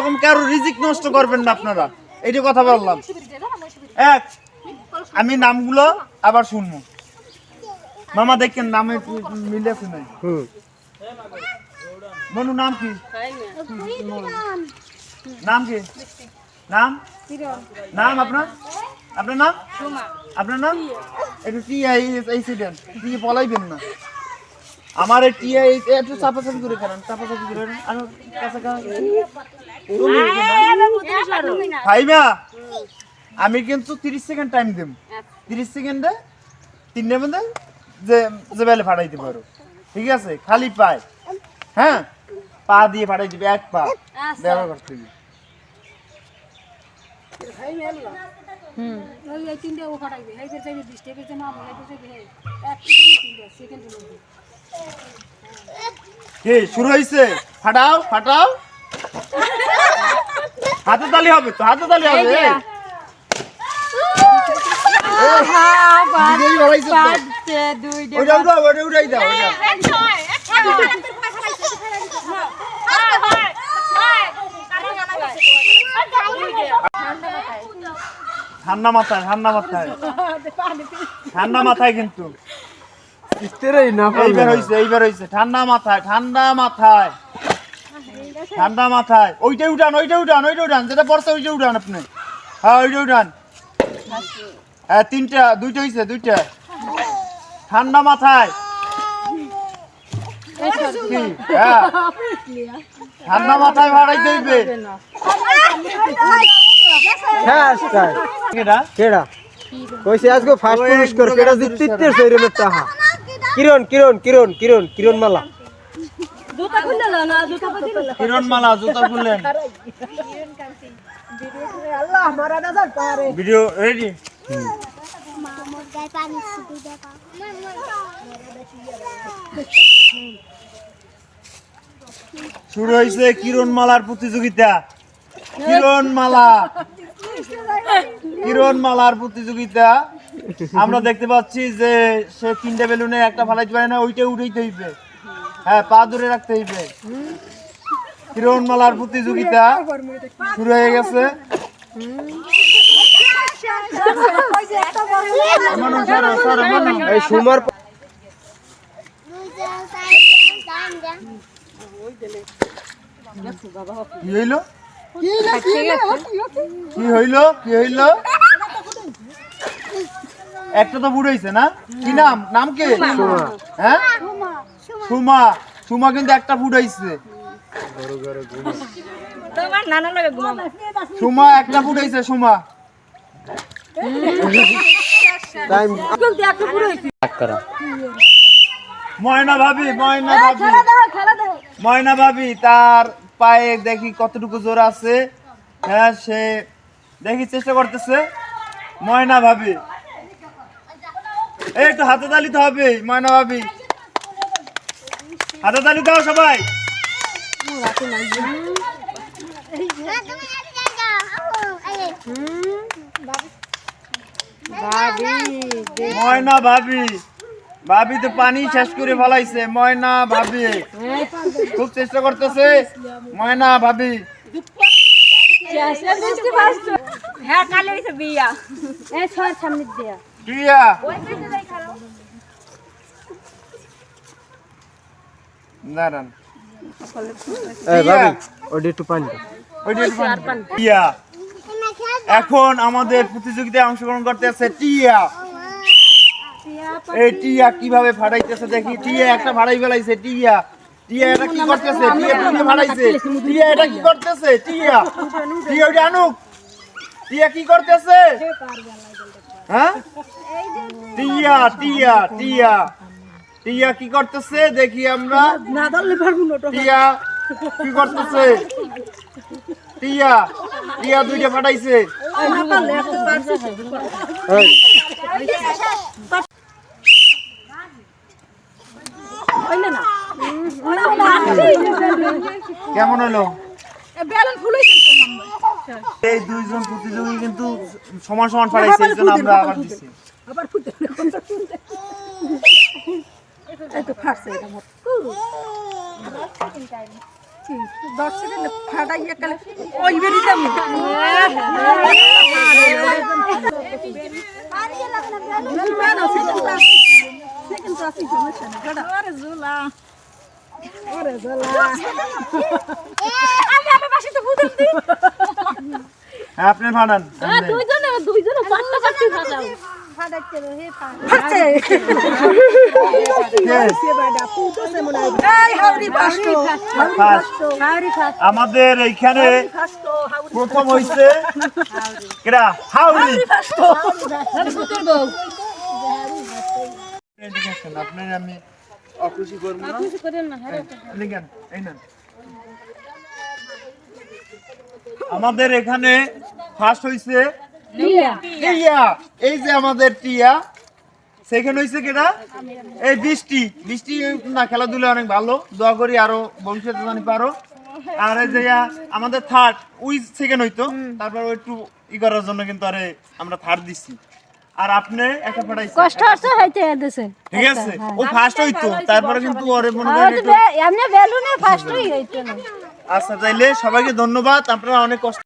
এরকম কারও রিজিক নষ্ট করবেন না আপনারা। এইটা কথা বললাম। এক আমি নামগুলো আবার শুনব। মামা দেখেন নামে মিলেছে নাই। হুম। মনু নাম কি? নাম কি? নাম? নাম আপনার? আপনার নাম? আপনার নাম? একটু টিয়া। এই সিডেন টিয়া পলাইবেন না। আমার এই টিয়া একটু চাপা চাপি করে খেলেন চাপা চাপি করে আর কাছাকাছি। আমি কিন্তু তিরিশ সেকেন্ড টাইম দেব তিরিশ সেকেন্ডে তিনটে মধ্যে যে যে বেলে ফাটাই দিতে পারো ঠিক আছে? খালি পায়। হ্যাঁ? পা দিয়ে ফাটাই দিবে এক পা। ব্যবহার করতে দিবে ওই এই তিনটে ও ফাটাইবে এই যে চাইবে বিশ টাকা যে মামু এই যে চাইবে হে এক তিনটে সেকেন্ডের মধ্যে কি শুরু হয়েছে ফাটাও ফাটাও। হাতে তালি হবে তো। হাতে তালি হবে ঠান্ডা মাথায় ঠান্ডা মাথায়। ঠান্ডা মাথায় কিন্তু। ইস্তেরাই না এইবার হইছে এইবার হইছে। ঠান্ডা মাথায় ঠান্ডা মাথায়। ঠান্ডা মাথায়। ওইটা উঠান ওইটা উঠান ওইটা উঠান যেটা পড়ছে ওইটা উঠান আপনি। হ্যাঁ ওইটা উঠান। হ্যাঁ তিনটা দুইটা হইছে দুইটা। ঠান্ডা মাথায়। হ্যাঁ। ঠান্ডা মাথায় হ্যাঁ কেডা? কেডা? কইছে আজকে ফার্স্ট পুরস্কার কেডা কিরণ কিরণ কিরণ কিরণ কিরণ মালা না জুতা খুললেন ভিডিও রেডি শুরু হয়েছে কিরণ মালার প্রতিযোগিতা। কিরণ মালা কিরণ মালার প্রতিযোগিতা। আমরা দেখতে পাচ্ছি যে সে তিনটা বেলুনে একটা ফালাইতে পারে না, ওইটা উঠাইতে হইবে। হ্যাঁ পা ধরে রাখতে হইবে। কিরণ মালার প্রতিযোগিতা শুরু হয়ে গেছে। কি হইল? কি হইল? কি হইল? একটা তো বুড়াইছে না? কি নাম? নাম কে? হ্যাঁ? সুমা সুমা কিন্তু একটা ফুটাইছে তোমার নানা লাগে ঘুমাবো সুমা একটা ফুটাইছে সুমা। টাইম ময়না ভাবি ময়না ভাবি। ময়না ভাবি তার পায়ে দেখি কতটুকু জোর আছে। হ্যাঁ সে দেখি চেষ্টা করতেছে। ময়না ভাবি। এই একটু হাতে তালি তো হবে ময়না ভাবি। হাতে তালি দাও সবাই। ময়না ভাবি। ভাবি তো পানি শেষ করে ফেলাইছে। ময়না ভাবি। খুব চেষ্টা করতেছে। ময়না ভাবি। হ্যাঁ কালে বিয়া। ছয় সামনে দিয়া। টিয়া দাঁড়ান। টিয়া এখন আমাদের প্রতিযোগিতায় অংশগ্রহণ করতে আছে টিয়া। এই টিয়া কীভাবে ফাটাইতেছে দেখি। টিয়া একটা ফাড়াই ফেলাইছে টিয়া। টিয়া এটা কি করতেছে? টিয়া ফাড়াইছে টিয়া এটা কি করতেছে? টিয়া। টিয়া আনুক। টিয়া কি করতেছে? হ্যাঁ? টিয়া টিয়া টিয়া। টিয়া কি করতেছে? দেখি আমরা। না ধরলে পারব না টিয়া কি করতেছে? টিয়া টিয়া দুইটা ফাটাইছে। কেমন হলো? এই দুইজন প্রতিযোগী কিন্তু সমান সমান ফাটাইছে আমরা আবার দিচ্ছি আবার এই তো ফাটছে এটা মোট দশ সেকেন্ড ফাটাই একালে ওই বেরিয়ে যাব হ্যাঁ আপনি ফাটান। First, আমাদের এইখানে প্রথম হইছে কেডা? হাউরি প্রথম নেন। আমাদের এখানে ফার্স্ট হইছে টিয়া। এই যে আমাদের টিয়া সেকেন্ড হইছে কেডা? এই বৃষ্টি। বৃষ্টি না খেলাধুলা অনেক ভালো। দোয়া করি আরও ভবিষ্যতে জানি পারো। আর এই যে আমাদের থার্ড উই সেকেন্ড হইতো। তারপর একটু ই করার জন্য কিন্তু আরে আমরা থার্ড দিচ্ছি আর আপনি পাঠাইছেন? কষ্ট হচ্ছে হইতে ঠিক আছে? ও ফার্স্ট হইতো তারপরে কিন্তু ওরে মনে করেন এমনি ফার্স্ট হই হইতো না। আচ্ছা তাইলে সবাইকে ধন্যবাদ। আপনারা অনেক কষ্ট